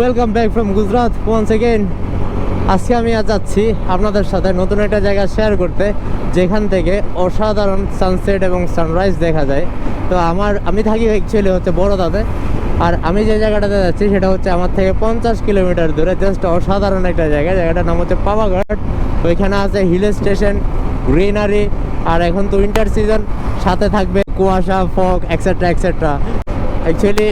Welcome back from Gujarat once again আজকে আমি আজ যাচ্ছি আপনাদের সাথে নতুন একটা জায়গা শেয়ার করতে, যেখান থেকে অসাধারণ সানসেট এবং সানরাইজ দেখা যায়। তো আমার, আমি থাকি অ্যাকচুয়ালি হচ্ছে বড়দাতে আর আমি যে জায়গাটাতে যাচ্ছি, সেটা হচ্ছে আমার থেকে পঞ্চাশ কিলোমিটার দূরে জাস্ট অসাধারণ একটা জায়গা। জায়গাটার নাম হচ্ছে পাওয়াঘাট ওইখানে আছে হিল স্টেশন গ্রিনারি আর এখন তো উইন্টার সিজন সাথে থাকবে কুয়াশা ফগ এক্সেট্রা এক্সেট্রা অ্যাকচুয়ালি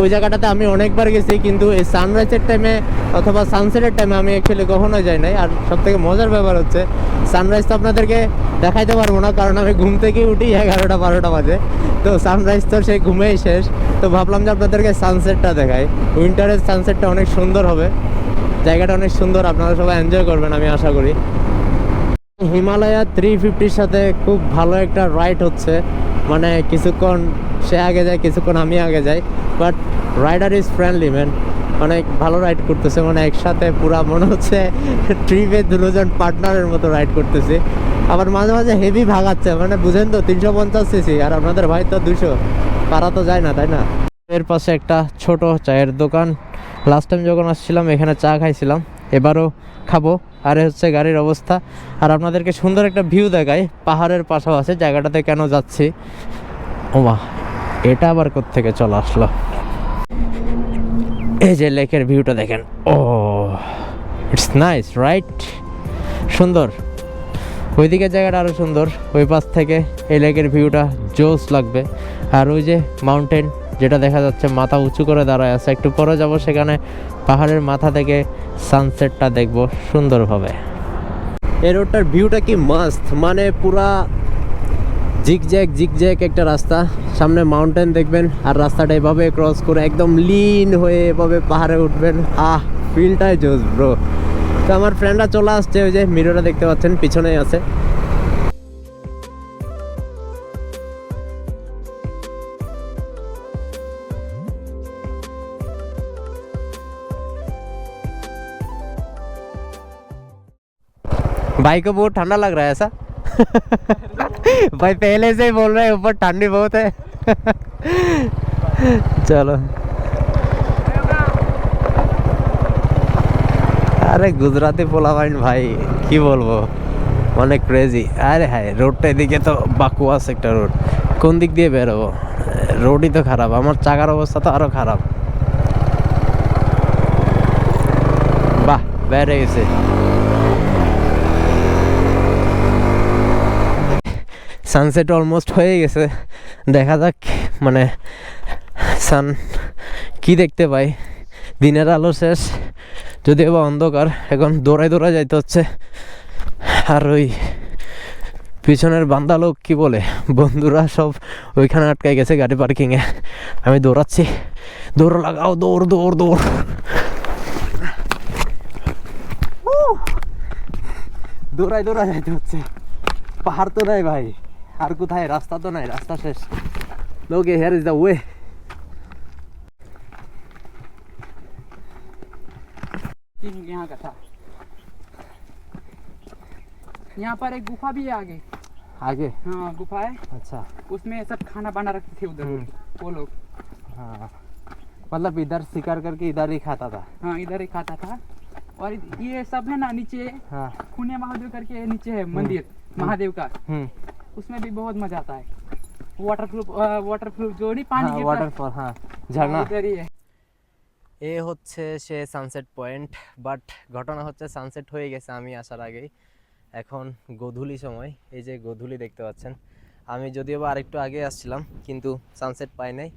ওই জায়গাটাতে আমি অনেকবার গেছি, কিন্তু এই সানরাইজের টাইমে অথবা সানসেটের টাইমে আমি অ্যাকচুয়ালি কখনো যাই নাই। আর সব থেকে মজার ব্যাপার হচ্ছে সানরাইজ তো আপনাদেরকে দেখাইতে পারব না, কারণ আমি ঘুম থেকে উঠি এগারোটা বারোটা বাজে। তো সানরাইজ তো সেই ঘুমেই শেষ। তো ভাবলাম যে আপনাদেরকে সানসেটটা দেখাই। উইন্টারের সানসেটটা অনেক সুন্দর হবে। জায়গাটা অনেক সুন্দর, আপনারা সবাই এনজয় করবেন, আমি আশা করি। হিমালয়া থ্রি ফিফটির সাথে খুব ভালো একটা রাইড হচ্ছে। মানে কিছুক্ষণ সে আগে যায়, কিছুক্ষণ আমি আগে যাই। But rider is friendly man অনেক ভালো রাইড করতেছে মানে একসাথে পুরা মনে হচ্ছে ট্রিপে দুজন পার্টনারের মতো রাইড করতেছি। আবার মাঝে মাঝে হেভি ভাগাচ্ছে মানে বুঝেন তো, তিনশো পঞ্চাশ সিসি আর আপনাদের ভাই তো দুশো পারা তো যায় না, তাই না? এর পাশে একটা ছোট চায়ের দোকান। লাস্ট টাইম যখন আসছিলাম, এখানে চা খাইছিলাম। এবারও খাব, আর হচ্ছে গাড়ির অবস্থা। আর আপনাদেরকে সুন্দর একটা ভিউ দেখায় পাহাড়ের পাশাপাশি জায়গাটাতে কেন যাচ্ছি। ওমা এটা আবার থেকে চলে আসলো? এই যে লেকের ভিউটা দেখেন। ও ইটস নাইস রাইট সুন্দর। ওইদিকে জায়গাটা আরও সুন্দর। ওই পাশ থেকে এই লেকের ভিউটা জোস লাগবে। আর ওই যে মাউন্টেন যেটা দেখা যাচ্ছে মাথা উঁচু করে দাঁড়ায় আছে। একটু পরে যাব সেখানে। পাহাড়ের মাথা থেকে সানসেটটা দেখব সুন্দরভাবে। এই রোডটার ভিউটা কি মাস্ত মানে পুরা জিগজ্যাগ জিগজ্যাগ একটা রাস্তা সামনে মাউন্টেন দেখবেন আর রাস্তাটা এভাবে ক্রস করে একদম লিন হয়ে এভাবে পাহাড়ে উঠবেন আহ ফিলটাই জোস ব্রো তো আমার ফ্রেন্ডরা চলে আসছে ওই যে মিরোটা দেখতে পাচ্ছেন পিছনেই আছে भाई को बहुत ठंडा लग रहा है ऐसा भाई पहले से ही बोल रहे हैं ऊपर ठंडी बहुत है चलो আরে গুজরাটি পোলাবাইন ভাই কি বলবো অনেক ক্রেজি আরে হ্যাঁ রোডটা এদিকে তো বাকুয়াস একটা রোড কোন দিক দিয়ে বেরোবো রোডই তো খারাপ আমার চাকার অবস্থা তো আরো খারাপ বাহ বেড়ে গেছে সানসেট অলমোস্ট হয়ে গেছে। দেখা যাক মানে সান কি দেখতে পাই। দিনের আলো শেষ, যদিও বা অন্ধকার, এখন দৌড়ায় দৌড়ায় যাইতে হচ্ছে। আর ওই পিছনের বান্দা লোক কি বলে? বন্ধুরা সব ওইখানে আটকে গেছে গাড়ি পার্কিংয়ে আমি দৌড়াচ্ছি। দৌড় লাগাও, দৌড় দৌড় দৌড়! দৌড়ায় দৌড়ায় যাইতে হচ্ছে। পাহাড় তো নাই ভাই। আর কোথায় রাস্তা তো নাই রাস্তা শেষ লোকে হেয়ার ইজ দ্য ওয়ে तीन यहाँ का था यहाँ पर एक गुफा भी है आगे आगे हाँ गुफा है अच्छा उसमें सब खाना बना रखते थे उधर हम्म। वो लोग हाँ मतलब इधर शिकार करके इधर ही खाता था हाँ इधर ही खाता था और ये सब है ना नीचे हाँ खुने महादेव करके नीचे है मंदिर महादेव का हम्म उसमें भी बहुत मजा आता है वाटर प्रूफ वाटर प्रूफ जो नहीं पानी हाँ गिरता है, वाटरफॉल हाँ हाँ, ঝর্ণা उधर ही है এ হচ্ছে সে সানসেট পয়েন্ট বাট ঘটনা হচ্ছে সানসেট হয়ে গেছে আমি আসার আগেই এখন গোধূলি সময় এই যে গোধূলি দেখতে পাচ্ছেন আমি যদিও বা আরেকটু আগে আসছিলাম কিন্তু সানসেট পাই নাই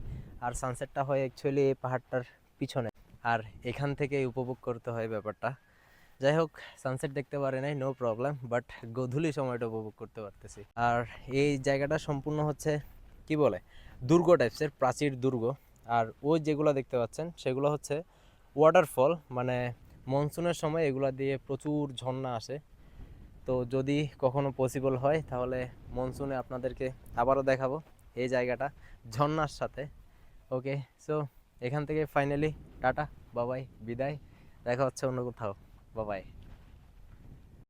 আর সানসেটটা হয় অ্যাকচুয়ালি এই পাহাড়টার পিছনে আর এখান থেকে উপভোগ করতে হয় ব্যাপারটা যাই হোক সানসেট দেখতে পারে নাই নো প্রবলেম বাট গোধূলি সময়টা উপভোগ করতে পারতেছি। আর এই জায়গাটা সম্পূর্ণ হচ্ছে, কি বলে, দুর্গ টাইপসের প্রাচীর দুর্গ। আর ওই যেগুলো দেখতে পাচ্ছেন, সেগুলো হচ্ছে ওয়াটারফল মানে মনসুনের সময় এগুলো দিয়ে প্রচুর ঝর্ণা আসে। তো যদি কখনো পসিবল হয়, তাহলে মনসুনে আপনাদেরকে আবারও দেখাবো এই জায়গাটা, ঝর্ণার সাথে। ওকে সো এখান থেকে ফাইনালি টাটা বাবাই বিদায়, দেখা হচ্ছে অন্য কোথাও। বাবাই